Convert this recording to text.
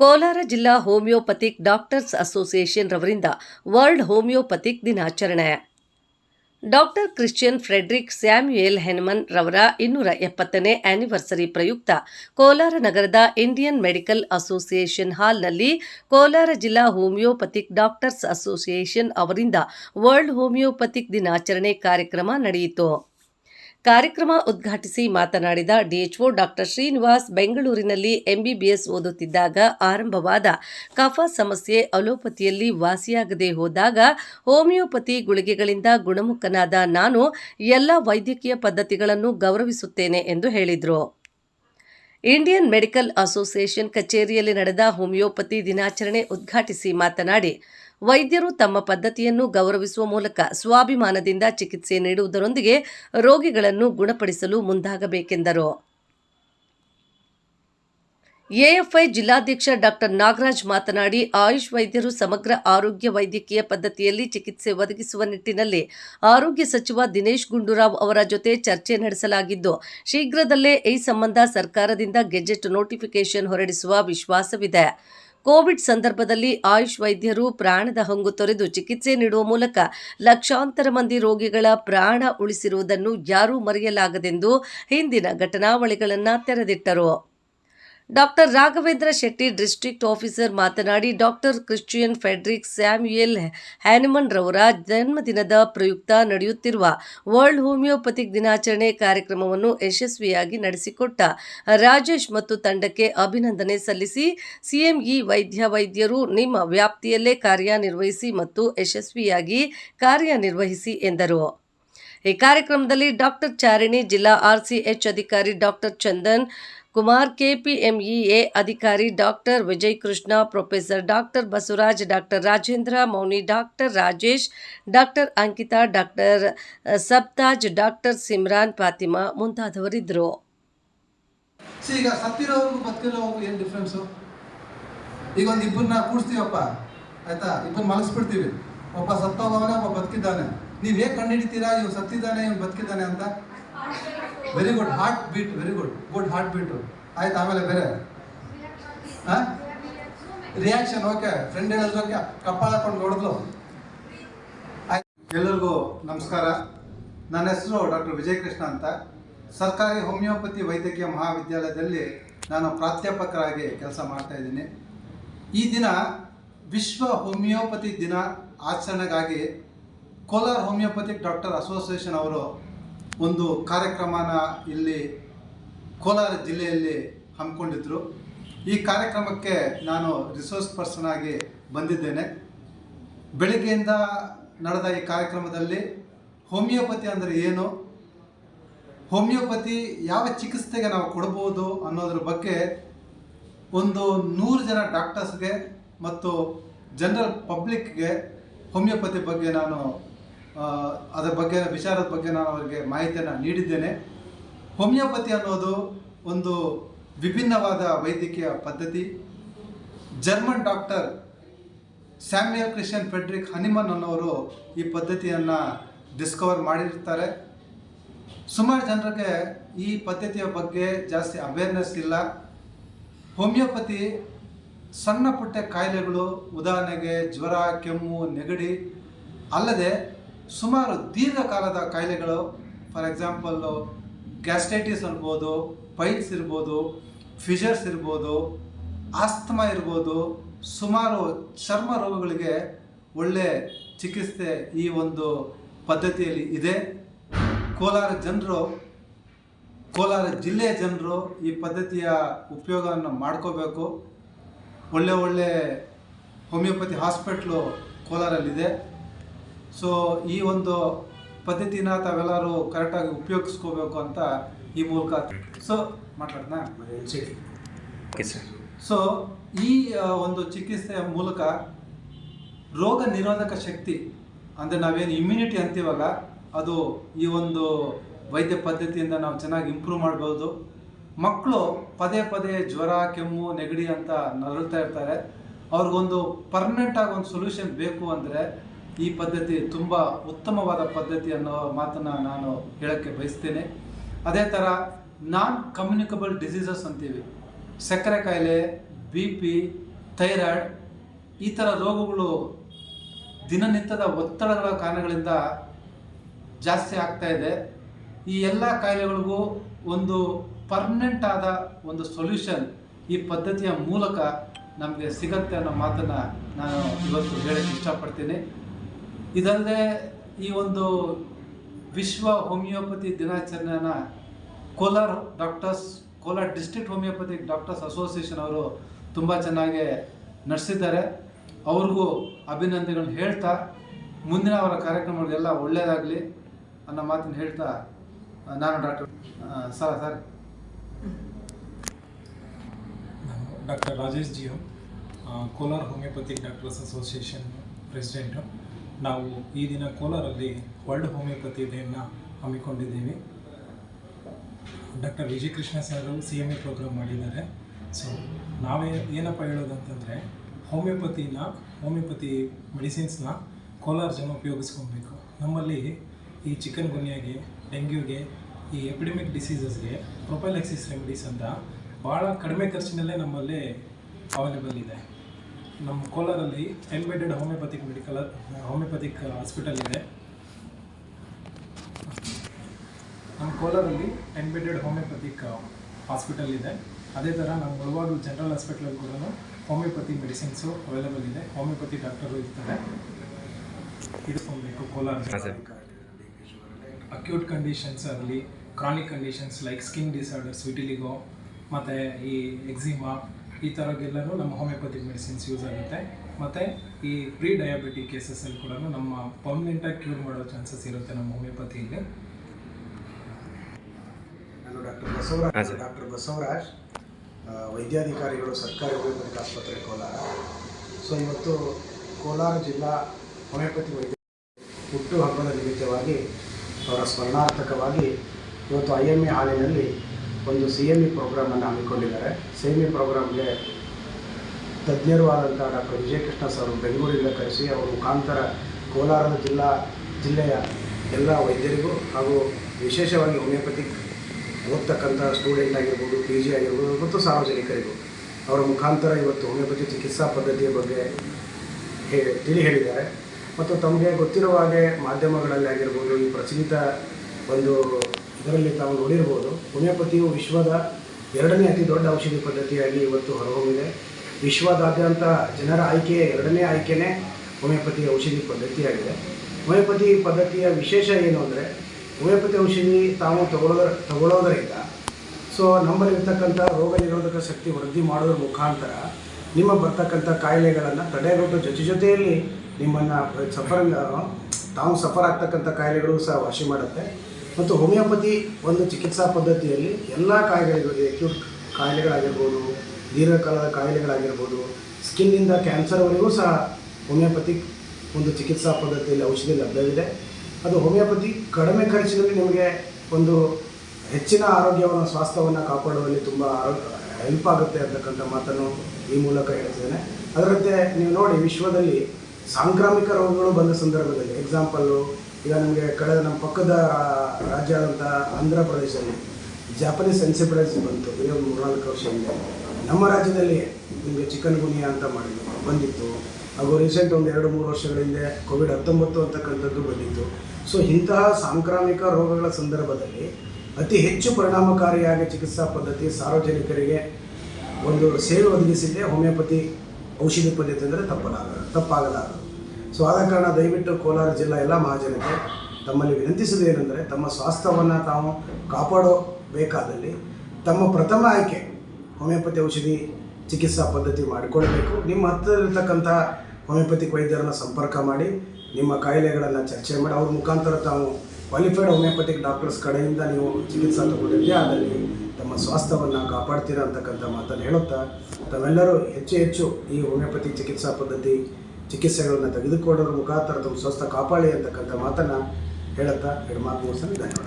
ಕೋಲಾರ ಜಿಲ್ಲಾ homeopathic doctors association ರವರಿಂದ world homeopathic ದಿನಾಚರಣೆ. Doctor Christian Frederick Samuel Hahnemann ರವರ ಇನ್ನೂರ ಎಪ್ಪತ್ತನೇ ಆನಿವರ್ಸರಿ ಪ್ರಯುಕ್ತ ಕೋಲಾರ ನಗರದ ಇಂಡಿಯನ್ ಮೆಡಿಕಲ್ ಅಸೋಸಿಯೇಷನ್ ಹಾಲ್ನಲ್ಲಿ ಕೋಲಾರ ಜಿಲ್ಲಾ ಹೋಮಿಯೋಪತಿಕ್ ಡಾಕ್ಟರ್ಸ್ ಅಸೋಸಿಯೇಷನ್ ಅವರಿಂದ ವರ್ಲ್ಡ್ ಹೋಮಿಯೋಪತಿಕ್ ದಿನಾಚರಣೆ ಕಾರ್ಯಕ್ರಮ ನಡೆಯಿತು. ಕಾರ್ಯಕ್ರಮ ಉದ್ಘಾಟಿಸಿ ಮಾತನಾಡಿದ ಡಿಎಚ್ಒ ಡಾಕ್ಟರ್ ಶ್ರೀನಿವಾಸ್ ಬೆಂಗಳೂರಿನಲ್ಲಿ ಎಂಬಿಬಿಎಸ್ ಓದುತ್ತಿದ್ದಾಗ ಆರಂಭವಾದ ಕಫ ಸಮಸ್ಯೆ ಅಲೋಪತಿಯಲ್ಲಿ ವಾಸಿಯಾಗದೆ ಹೋದಾಗ ಹೋಮಿಯೋಪತಿ ಗುಳಿಗೆಗಳಿಂದ ಗುಣಮುಖನಾದ ನಾನು ಎಲ್ಲ ವೈದ್ಯಕೀಯ ಪದ್ಧತಿಗಳನ್ನು ಗೌರವಿಸುತ್ತೇನೆ ಎಂದು ಹೇಳಿದರು. ಇಂಡಿಯನ್ ಮೆಡಿಕಲ್ ಅಸೋಸಿಯೇಷನ್ ಕಚೇರಿಯಲ್ಲಿ ನಡೆದ ಹೋಮಿಯೋಪತಿ ದಿನಾಚರಣೆ ಉದ್ಘಾಟಿಸಿ ಮಾತನಾಡಿ, ವೈದ್ಯರು ತಮ್ಮ ಪದ್ಧತಿಯನ್ನು ಗೌರವಿಸುವ ಮೂಲಕ ಸ್ವಾಭಿಮಾನದಿಂದ ಚಿಕಿತ್ಸೆ ನೀಡುವುದರೊಂದಿಗೆ ರೋಗಿಗಳನ್ನು ಗುಣಪಡಿಸಲು ಮುಂದಾಗಬೇಕೆಂದರು. ಎಎಫ್ಐ ಜಿಲ್ಲಾಧ್ಯಕ್ಷ ಡಾಕ್ಟರ್ ನಾಗರಾಜ್ ಮಾತನಾಡಿ, ಆಯುಷ್ ವೈದ್ಯರು ಸಮಗ್ರ ಆರೋಗ್ಯ ವೈದ್ಯಕೀಯ ಪದ್ಧತಿಯಲ್ಲಿ ಚಿಕಿತ್ಸೆ ಒದಗಿಸುವ ನಿಟ್ಟಿನಲ್ಲಿ ಆರೋಗ್ಯ ಸಚಿವ ದಿನೇಶ್ ಗುಂಡೂರಾವ್ ಅವರ ಜೊತೆ ಚರ್ಚೆ ನಡೆಸಲಾಗಿದ್ದು, ಶೀಘ್ರದಲ್ಲೇ ಈ ಸಂಬಂಧ ಸರ್ಕಾರದಿಂದ ಗೆಜೆಟ್ ನೋಟಿಫಿಕೇಶನ್ ಹೊರಡಿಸುವ ವಿಶ್ವಾಸವಿದೆ. ಕೋವಿಡ್ ಸಂದರ್ಭದಲ್ಲಿ ಆಯುಷ್ ವೈದ್ಯರು ಪ್ರಾಣದ ಹಂಗು ತೊರೆದು ಚಿಕಿತ್ಸೆ ನೀಡುವ ಮೂಲಕ ಲಕ್ಷಾಂತರ ಮಂದಿ ರೋಗಿಗಳ ಪ್ರಾಣ ಉಳಿಸಿರುವುದನ್ನು ಯಾರೂ ಮರೆಯಲಾಗದೆಂದು ಹಿಂದಿನ ಘಟನಾವಳಿಗಳನ್ನು ತೆರೆದಿಟ್ಟರು. Doctor Raghavendra Shetty district officer ಮಾತನಾಡಿ, doctor Christian Frederick Samuel Hahnemann ರವರ ಜನ್ಮದಿನದ ಪ್ರಯುಕ್ತ ನಡೆಯುತ್ತಿರುವ ವರ್ಲ್ಡ್ ಹೋಮಿಯೋಪತಿಕ್ ದಿನಾಚರಣೆ ಕಾರ್ಯಕ್ರಮವನ್ನು ಯಶಸ್ವಿಯಾಗಿ ನಡೆಸಿಕೊಟ್ಟ ರಾಜೇಶ್ ಮತ್ತು ತಂಡಕ್ಕೆ ಅಭಿನಂದನೆ ಸಲ್ಲಿಸಿ ಸಿಎಂಇ ವೈದ್ಯ ವೈದ್ಯರು ನಿಮ್ಮ ವ್ಯಾಪ್ತಿಯಲ್ಲೇ ಕಾರ್ಯನಿರ್ವಹಿಸಿ ಮತ್ತು ಯಶಸ್ವಿಯಾಗಿ ಕಾರ್ಯನಿರ್ವಹಿಸಿ ಎಂದರು. ಈ ಕಾರ್ಯಕ್ರಮದಲ್ಲಿ ಡಾಕ್ಟರ್ ಚಾರಿಣಿ, ಜಿಲ್ಲಾ ಆರ್ಸಿಎಚ್ ಅಧಿಕಾರಿ ಡಾಕ್ಟರ್ ಚಂದನ್ ಕುಮಾರ್ ಕೆಪಿಎಂಇಎ ಅಧಿಕಾರಿ doctor Vijay Krishna professor doctor Basavaraj, doctor Rajendra Mouni, doctor Rajesh, doctor Ankita, doctor Saptaj, doctor Simran Fatima ಮುಂತಾದವರಿದ್ದರು. ಈಗ ಸತ್ತಿರೋರ್ಗು ಬದುಕಿರೋರ್ಗು ಏನು ಡಿಫ್ರೆನ್ಸು ಈಗ ಒಂದು ಇಬ್ಬರನ್ನ ಕೂಡಿಸ್ತೀವಪ್ಪ, ಆಯ್ತಾ? ಇಬ್ಬರು ಮಲಗಿಸ್ಬಿಡ್ತೀವಿ. ಒಬ್ಬ ಸತ್ತೋಗವನೆ ಒಬ್ಬ ಬದುಕಿದ್ದಾನೆ. ನೀವು ಹೇಗೆ ಕಂಡುಹಿಡಿತೀರಾ ಇವ್ ಸತ್ತಿದ್ದಾನೆ, ಇವ್ನು ಬದುಕಿದ್ದಾನೆ ಅಂತ? Very good heart beat very good good heart beat ಆಯ್ತು, ಆಮೇಲೆ ಬೇರೆ. ರಿಯಾಕ್ಷನ್ ಓಕೆ ಫ್ರೆಂಡ್ ಹೇಳಿದ್ರು ಓಕೆ ಕಪ್ಪಾಳ ಹಾಕೊಂಡು ನೋಡಿದ್ಲು. ಎಲ್ಲರಿಗೂ ನಮಸ್ಕಾರ. ನನ್ನ ಹೆಸರು ಡಾಕ್ಟರ್ ವಿಜಯ್ ಕೃಷ್ಣ ಅಂತ. ಸರ್ಕಾರಿ ಹೋಮಿಯೋಪತಿ ವೈದ್ಯಕೀಯ ಮಹಾವಿದ್ಯಾಲಯದಲ್ಲಿ ನಾನು ಪ್ರಾಧ್ಯಾಪಕರಾಗಿ ಕೆಲಸ ಮಾಡ್ತಾ ಇದ್ದೀನಿ. ಈ ದಿನ ವಿಶ್ವ ಹೋಮಿಯೋಪತಿ ದಿನ ಆಚರಣೆಗಾಗಿ ಕೋಲಾರ್ ಹೋಮಿಯೋಪತಿಕ್ ಡಾಕ್ಟರ್ ಅಸೋಸಿಯೇಷನ್ ಅವರು ಒಂದು ಕಾರ್ಯಕ್ರಮನ ಇಲ್ಲಿ ಕೋಲಾರ ಜಿಲ್ಲೆಯಲ್ಲಿ ಹಮ್ಮಿಕೊಂಡಿದ್ದರು ಈ ಕಾರ್ಯಕ್ರಮಕ್ಕೆ ನಾನು ರಿಸೋರ್ಸ್ ಪರ್ಸನ್ ಆಗಿ ಬಂದಿದ್ದೇನೆ. ಬೆಳಗ್ಗೆಯಿಂದ ನಡೆದ ಈ ಕಾರ್ಯಕ್ರಮದಲ್ಲಿ ಹೋಮಿಯೋಪತಿ ಅಂದರೆ ಏನು? ಹೋಮಿಯೋಪತಿ ಯಾವ ಚಿಕಿತ್ಸೆಗೆ ನಾವು ಕೊಡ್ಬೋದು ಅನ್ನೋದ್ರ ಬಗ್ಗೆ ಒಂದು ನೂರು ಜನ ಡಾಕ್ಟರ್ಸ್ಗೆ ಮತ್ತು ಜನರಲ್ ಪಬ್ಲಿಕ್ಗೆ ಹೋಮಿಯೋಪತಿ ಬಗ್ಗೆ ನಾನು ಅದರ ಬಗ್ಗೆ, ವಿಚಾರದ ಬಗ್ಗೆ ನಾನು ಅವರಿಗೆ ಮಾಹಿತಿಯನ್ನು ನೀಡಿದ್ದೇನೆ. ಹೋಮಿಯೋಪತಿ ಅನ್ನೋದು ಒಂದು ವಿಭಿನ್ನವಾದ ವೈದ್ಯಕೀಯ ಪದ್ಧತಿ. German doctor Samuel Christian Frederick Hahnemann ಅನ್ನೋರು ಈ ಪದ್ಧತಿಯನ್ನು ಡಿಸ್ಕವರ್ ಮಾಡಿರ್ತಾರೆ. ಸುಮಾರು ಜನರಿಗೆ ಈ ಪದ್ಧತಿಯ ಬಗ್ಗೆ ಜಾಸ್ತಿ ಅವೇರ್ನೆಸ್ ಇಲ್ಲ. ಹೋಮಿಯೋಪತಿ ಸಣ್ಣ ಪುಟ್ಟ ಕಾಯಿಲೆಗಳು, ಉದಾಹರಣೆಗೆ ಜ್ವರ, ಕೆಮ್ಮು, ನೆಗಡಿ, ಅಲ್ಲದೆ ಸುಮಾರು ದೀರ್ಘಕಾಲದ ಕಾಯಿಲೆಗಳು ಫಾರ್ ಎಕ್ಸಾಂಪಲ್ಲು ಗ್ಯಾಸ್ಟೈಟಿಸ್ ಇರ್ಬೋದು ಪೈಲ್ಸ್ ಇರ್ಬೋದು ಫಿಷರ್ಸ್ ಇರ್ಬೋದು ಆಸ್ತಮಾ ಇರ್ಬೋದು, ಸುಮಾರು ಚರ್ಮ ರೋಗಗಳಿಗೆ ಒಳ್ಳೆ ಚಿಕಿತ್ಸೆ ಈ ಒಂದು ಪದ್ಧತಿಯಲ್ಲಿ ಇದೆ. ಕೋಲಾರ ಜನರು, ಕೋಲಾರ ಜಿಲ್ಲೆಯ ಜನರು ಈ ಪದ್ಧತಿಯ ಉಪಯೋಗವನ್ನು ಮಾಡ್ಕೋಬೇಕು. ಒಳ್ಳೆ ಒಳ್ಳೆ ಹೋಮಿಯೋಪತಿ ಹಾಸ್ಪಿಟ್ಲು ಕೋಲಾರಲ್ಲಿದೆ. ಸೊ ಈ ಒಂದು ಪದ್ಧತಿನ ತಾವೆಲ್ಲರೂ ಕರೆಕ್ಟಾಗಿ ಉಪಯೋಗಿಸ್ಕೋಬೇಕು ಅಂತ ಈ ಮೂಲಕ ಸೊ ಮಾತಾಡೋಣ ಓಕೆ ಸರ್ ಸೊ ಈ ಒಂದು ಚಿಕಿತ್ಸೆಯ ಮೂಲಕ ರೋಗ ನಿರೋಧಕ ಶಕ್ತಿ ಅಂದರೆ ನಾವೇನು ಇಮ್ಯುನಿಟಿ ಅಂತೀವಲ್ಲ ಅದು ಈ ಒಂದು ವೈದ್ಯ ಪದ್ಧತಿಯಿಂದ ನಾವು ಚೆನ್ನಾಗಿ ಇಂಪ್ರೂವ್ ಮಾಡ್ಬೋದು. ಮಕ್ಕಳು ಪದೇ ಪದೇ ಜ್ವರ ಕೆಮ್ಮು ನೆಗಡಿ ಅಂತ ನರಳ್ತಾ ಇರ್ತಾರೆ. ಅವ್ರಿಗೊಂದು ಪರ್ಮನೆಂಟ್ ಆಗಿ ಒಂದು ಸೊಲ್ಯೂಷನ್ ಬೇಕು ಅಂದರೆ ಈ ಪದ್ಧತಿ ತುಂಬ ಉತ್ತಮವಾದ ಪದ್ಧತಿ ಅನ್ನೋ ಮಾತನ್ನು ನಾನು ಹೇಳೋಕ್ಕೆ ಬಯಸ್ತೇನೆ. ಅದೇ ಥರ ನಾನ್ ಕಮ್ಯುನಿಕಬಲ್ ಡಿಸೀಸಸ್ ಅಂತೀವಿ. ಸಕ್ಕರೆ ಕಾಯಿಲೆ, ಬಿ ಪಿ, ಥೈರಾಯ್ಡ್, ಈ ಥರ ರೋಗಗಳು ದಿನನಿತ್ಯದ ಒತ್ತಡಗಳ ಕಾರಣಗಳಿಂದ ಜಾಸ್ತಿ ಆಗ್ತಾ ಇದೆ. ಈ ಎಲ್ಲ ಕಾಯಿಲೆಗಳಿಗೂ ಒಂದು ಪರ್ಮನೆಂಟ್ ಆದ ಒಂದು ಸೊಲ್ಯೂಷನ್ ಈ ಪದ್ಧತಿಯ ಮೂಲಕ ನಮಗೆ ಸಿಗತ್ತೆ ಅನ್ನೋ ಮಾತನ್ನು ನಾನು ಇವತ್ತು ಹೇಳಕ್ಕೆ ಇಷ್ಟಪಡ್ತೀನಿ. ಇದಲ್ಲದೆ ಈ ಒಂದು ವಿಶ್ವ ಹೋಮಿಯೋಪತಿ ದಿನಾಚರಣೆಯನ್ನು Kolar doctors, Kolar district homeopathy doctors association ಅವರು ತುಂಬ ಚೆನ್ನಾಗಿ ನಡೆಸಿದ್ದಾರೆ. ಅವ್ರಿಗೂ ಅಭಿನಂದನೆಗಳನ್ನ ಹೇಳ್ತಾ, ಮುಂದಿನ ಅವರ ಕಾರ್ಯಕ್ರಮಗಳಿಗೆಲ್ಲ ಒಳ್ಳೆಯದಾಗಲಿ ಅನ್ನೋ ಮಾತನ್ನು ಹೇಳ್ತಾ, ನಾನು doctor sir sir. Doctor Rajesh Jio Kolar homeopathy doctors association president. ನಾವು ಈ ದಿನ ಕೋಲಾರಲ್ಲಿ ವರ್ಲ್ಡ್ ಹೋಮಿಯೋಪತಿ ಡೇನ್ನ ಹಮ್ಮಿಕೊಂಡಿದ್ದೀವಿ. Doctor Vijay Krishna sir C M A program ಮಾಡಿದ್ದಾರೆ. ಸೊ ನಾವೇ ಏನಪ್ಪ ಹೇಳೋದಂತಂದರೆ, ಹೋಮಿಯೋಪತಿನ, ಹೋಮಿಯೋಪತಿ ಮೆಡಿಸಿನ್ಸ್ನ ಕೋಲಾರ ಜನ ಉಪಯೋಗಿಸ್ಕೊಬೇಕು. ನಮ್ಮಲ್ಲಿ ಈ ಚಿಕನ್ ಗುನ್ಯಾಗೆ, ಡೆಂಗ್ಯೂಗೆ, ಈ ಎಪಿಡೆಮಿಕ್ ಡಿಸೀಸಸ್ಗೆ ಪ್ರೊಪೈಲೆಕ್ಸಿಸ್ ರೆಮಿಡೀಸ್ ಅಂತ ಭಾಳ ಕಡಿಮೆ ಖರ್ಚಿನಲ್ಲೇ ನಮ್ಮಲ್ಲಿ ಅವೈಲೇಬಲ್ ಇದೆ. ನಮ್ಮ ಕೋಲಾರಲ್ಲಿ embedded bedded homeopathic medical homeopathic hospital ಇದೆ. ನಮ್ಮ ಕೋಲಾರಲ್ಲಿ ಎಂಬೆಡೆಡ್ ಬೆಡೆಡ್ ಹೋಮಿಯೋಪತಿಕ್ ಹಾಸ್ಪಿಟಲ್ ಇದೆ. ಅದೇ ಥರ ನಮ್ಮ ಮುಳಬಾಗಿಲು ಜನರಲ್ ಹಾಸ್ಪಿಟಲಲ್ಲಿ ಕೂಡ ಹೋಮಿಯೋಪತಿ ಮೆಡಿಸಿನ್ಸು ಅವೈಲೇಬಲ್ ಇದೆ. ಹೋಮಿಯೋಪತಿ ಡಾಕ್ಟರು ಇರ್ತಾರೆ. ಇದು ಬೇಕು ಕೋಲಾರ ಅಕ್ಯೂಟ್ ಕಂಡೀಷನ್ಸ್ ಆಗಲಿ chronic conditions like skin disorders vitiligo ಮತ್ತು ಈ ಎಕ್ಸಿಮಾ ಈ ಥರಗೆಲ್ಲನೂ ನಮ್ಮ ಹೋಮಿಯೋಪತಿಕ್ ಮೆಡಿಸಿನ್ಸ್ ಯೂಸ್ ಆಗುತ್ತೆ. ಮತ್ತು ಈ ಪ್ರೀ ಡಯಾಬಿಟಿಕ್ ಕೇಸಸ್ಸಲ್ಲಿ ಕೂಡ ನಮ್ಮ ಪರ್ಮನೆಂಟಾಗಿ ಕ್ಯೂರ್ ಮಾಡೋ ಚಾನ್ಸಸ್ ಇರುತ್ತೆ ನಮ್ಮ ಹೋಮಿಯೋಪತಿಯಲ್ಲಿ ನಾನು ಡಾಕ್ಟರ್ ಬಸವರಾಜ್ ಡಾಕ್ಟರ್ ಬಸವರಾಜ್ ವೈದ್ಯಾಧಿಕಾರಿಗಳು ಸರ್ಕಾರಿ ಹೋಮಿಯೋಪತಿ ಆಸ್ಪತ್ರೆ ಕೋಲಾರ. ಸೊ ಇವತ್ತು ಕೋಲಾರ ಜಿಲ್ಲಾ ಹೋಮಿಯೋಪತಿ ವೈದ್ಯ ಹುಟ್ಟು ಹಬ್ಬದ ನಿಮಿತ್ತವಾಗಿ ಅವರ ಸ್ಮರಣಾರ್ಥಕವಾಗಿ ಇವತ್ತು ಐ ಎಂ ಎ ಹಾಲಿನಲ್ಲಿ ಒಂದು ಸಿ ಎಂ ಇ ಪ್ರೋಗ್ರಾಮನ್ನು ಹಮ್ಮಿಕೊಂಡಿದ್ದಾರೆ. ಸಿ ಎಂ ಇ ಪ್ರೋಗ್ರಾಮ್ಗೆ ತಜ್ಞರು ಆದಂಥ ಡಾಕ್ಟರ್ ವಿಜಯಕೃಷ್ಣ ಸರ್ ಬೆಂಗಳೂರಿಂದ ಕರೆಸಿ ಅವರ ಮುಖಾಂತರ ಕೋಲಾರದ ಜಿಲ್ಲಾ, ಜಿಲ್ಲೆಯ ಎಲ್ಲ ವೈದ್ಯರಿಗೂ ಹಾಗೂ ವಿಶೇಷವಾಗಿ ಹೋಮಿಯೋಪತಿಕ್ ಓದ್ತಕ್ಕಂಥ ಸ್ಟೂಡೆಂಟ್ ಆಗಿರ್ಬೋದು ಪಿ ಜಿ ಆಗಿರ್ಬೋದು ಮತ್ತು ಸಾರ್ವಜನಿಕರಿಗೂ ಅವರ ಮುಖಾಂತರ ಇವತ್ತು ಹೋಮಿಯೋಪತಿ ಚಿಕಿತ್ಸಾ ಪದ್ಧತಿಯ ಬಗ್ಗೆ ಹೇ ತಿಳಿ ಹೇಳಿದ್ದಾರೆ ಮತ್ತು ತಮಗೆ ಗೊತ್ತಿರುವ ಹಾಗೆ ಮಾಧ್ಯಮಗಳಲ್ಲಿ ಆಗಿರ್ಬೋದು ಈ ಪ್ರಚಲಿತ ಒಂದು ಇದರಲ್ಲಿ ತಾವು ನೋಡಿರ್ಬೋದು ಹೋಮಿಯೋಪತಿಯು ವಿಶ್ವದ ಎರಡನೇ ಅತಿ ದೊಡ್ಡ ಔಷಧಿ ಪದ್ಧತಿಯಾಗಿ ಇವತ್ತು ಹೊರಹೊಮ್ಮಿದೆ. ವಿಶ್ವದಾದ್ಯಂತ ಜನರ ಆಯ್ಕೆಯ ಎರಡನೇ ಆಯ್ಕೆನೇ ಹೋಮಿಯೋಪತಿ ಔಷಧಿ ಪದ್ಧತಿಯಾಗಿದೆ. ಹೋಮಿಯೋಪತಿ ಪದ್ಧತಿಯ ವಿಶೇಷ ಏನು ಅಂದರೆ ಹೋಮಿಯೋಪತಿ ಔಷಧಿ ತಾವು ತಗೊಳ್ಳೋದ್ರ ತಗೊಳ್ಳೋದರಿಂದ ಸೊ ನಮ್ಮಲ್ಲಿರ್ತಕ್ಕಂಥ ರೋಗ ನಿರೋಧಕ ಶಕ್ತಿ ವೃದ್ಧಿ ಮಾಡೋದ್ರ ಮುಖಾಂತರ ನಿಮ್ಮ ಬರ್ತಕ್ಕಂಥ ಕಾಯಿಲೆಗಳನ್ನು ತಡೆಗಟ್ಟು ಜೊತೆ ಜೊತೆಯಲ್ಲಿ ನಿಮ್ಮನ್ನು ಸಫರ್, ತಾವು ಸಫರ್ ಆಗ್ತಕ್ಕಂಥ ಕಾಯಿಲೆಗಳು ಸಹ ವಾಸಿ ಮಾಡುತ್ತೆ. ಮತ್ತು ಹೋಮಿಯೋಪತಿ ಒಂದು ಚಿಕಿತ್ಸಾ ಪದ್ಧತಿಯಲ್ಲಿ ಎಲ್ಲ ಕಾಯಿಲೆಗಳು ಎಕ್ಯೂಟ್ ಕಾಯಿಲೆಗಳಾಗಿರ್ಬೋದು, ದೀರ್ಘಕಾಲದ ಕಾಯಿಲೆಗಳಾಗಿರ್ಬೋದು, ಸ್ಕಿನ್ನಿಂದ ಕ್ಯಾನ್ಸರ್ವರೆಗೂ ಸಹ ಹೋಮಿಯೋಪತಿಕ್ ಒಂದು ಚಿಕಿತ್ಸಾ ಪದ್ಧತಿಯಲ್ಲಿ ಔಷಧಿ ಲಭ್ಯವಿದೆ. ಅದು ಹೋಮಿಯೋಪತಿ ಕಡಿಮೆ ಖರ್ಚಿನಲ್ಲಿ ನಿಮಗೆ ಒಂದು ಹೆಚ್ಚಿನ ಆರೋಗ್ಯವನ್ನು, ಸ್ವಾಸ್ಥ್ಯವನ್ನು ಕಾಪಾಡುವಲ್ಲಿ ತುಂಬ ಆರೋಗ್ಯ ಹೆಲ್ಪ್ ಆಗುತ್ತೆ ಅಂತಕ್ಕಂಥ ಮಾತನ್ನು ಈ ಮೂಲಕ ಹೇಳ್ತಿದ್ದೇನೆ. ಅದರಂತೆ ನೀವು ನೋಡಿ ವಿಶ್ವದಲ್ಲಿ ಸಾಂಕ್ರಾಮಿಕ ರೋಗಗಳು ಬಂದ ಸಂದರ್ಭದಲ್ಲಿ ಎಕ್ಸಾಂಪಲ್ಲು ಈಗ ನಮಗೆ ಕಳೆದ ನಮ್ಮ ಪಕ್ಕದ ರಾಜ್ಯ ಆದಂಥ ಆಂಧ್ರ ಪ್ರದೇಶದಲ್ಲಿ ಜಾಪನೀಸ್ ಎನ್ಸೆಫಲೈಸ್ ಬಂತು. ಇದೇ ಒಂದು ಮೂರ್ನಾಲ್ಕು ವರ್ಷ ಹಿಂದೆ. ನಮ್ಮ ರಾಜ್ಯದಲ್ಲಿ ನಿಮಗೆ ಚಿಕನ್ ಗುನಿಯಾ ಅಂತ ಮಾಡಿದ್ದು, ಬಂದಿತ್ತು. ಹಾಗೂ ರೀಸೆಂಟ್ ಒಂದು ಎರಡು ಮೂರು ವರ್ಷಗಳ ಹಿಂದೆ ಕೋವಿಡ್ ಹತ್ತೊಂಬತ್ತು ಅಂತಕ್ಕಂಥದ್ದು ಬಂದಿತ್ತು. ಸೊ ಇಂತಹ ಸಾಂಕ್ರಾಮಿಕ ರೋಗಗಳ ಸಂದರ್ಭದಲ್ಲಿ ಅತಿ ಹೆಚ್ಚು ಪರಿಣಾಮಕಾರಿಯಾಗಿ ಚಿಕಿತ್ಸಾ ಪದ್ಧತಿ ಸಾರ್ವಜನಿಕರಿಗೆ ಒಂದು ಸೇವೆ ಒದಗಿಸಿದ್ದೇ ಹೋಮಿಯೋಪತಿ ಔಷಧಿ ಪದ್ಧತಿ ಅಂದರೆ ತಪ್ಪಲಾಗ, ತಪ್ಪಾಗಲಾರದು. ಸೊ ಆದ ಕಾರಣ ದಯವಿಟ್ಟು ಕೋಲಾರ ಜಿಲ್ಲಾ ಎಲ್ಲ ಮಹಾಜನತೆ ತಮ್ಮಲ್ಲಿ ವಿನಂತಿಸುವುದೇನೆಂದರೆ ತಮ್ಮ ಸ್ವಾಸ್ಥ್ಯವನ್ನು ತಾವು ಕಾಪಾಡಬೇಕಾದಲ್ಲಿ ತಮ್ಮ ಪ್ರಥಮ ಆಯ್ಕೆ ಹೋಮಿಯೋಪತಿ ಔಷಧಿ ಚಿಕಿತ್ಸಾ ಪದ್ಧತಿ ಮಾಡಿಕೊಳ್ಬೇಕು ನಿಮ್ಮ ಹತ್ತಿರತಕ್ಕಂಥ ಹೋಮಿಯೋಪತಿ ವೈದ್ಯರನ್ನ ಸಂಪರ್ಕ ಮಾಡಿ, ನಿಮ್ಮ ಕಾಯಿಲೆಗಳನ್ನು ಚರ್ಚೆ ಮಾಡಿ, ಅವ್ರ ಮುಖಾಂತರ ತಾವು ಕ್ವಾಲಿಫೈಡ್ ಹೋಮಿಯೋಪತಿಕ್ ಡಾಕ್ಟರ್ಸ್ ಕಡೆಯಿಂದ ನೀವು ಚಿಕಿತ್ಸಾ ತಗೊಂಡಿದ್ದೆ ಆದಲ್ಲಿ ತಮ್ಮ ಸ್ವಾಸ್ಥ್ಯವನ್ನು ಕಾಪಾಡ್ತೀರಾ ಅಂತಕ್ಕಂಥ ಮಾತನ್ನು ಹೇಳುತ್ತಾ, ತಾವೆಲ್ಲರೂ ಹೆಚ್ಚು ಹೆಚ್ಚು ಈ ಹೋಮಿಯೋಪತಿ ಚಿಕಿತ್ಸಾ ಪದ್ಧತಿ ಚಿಕಿತ್ಸೆಗಳನ್ನು ತೆಗೆದುಕೊಳ್ಳೋದ್ರ ಮುಖಾಂತರ ತಮ್ಮ ಸ್ವಸ್ಥ ಕಾಪಾಳಿ ಅಂತಕ್ಕಂಥ ಮಾತನ್ನು ಹೇಳುತ್ತಾ ಎರಡು ಮಾತು ಮುಗಿಸ್ತಾನೆ ಧನ್ಯವಾದ.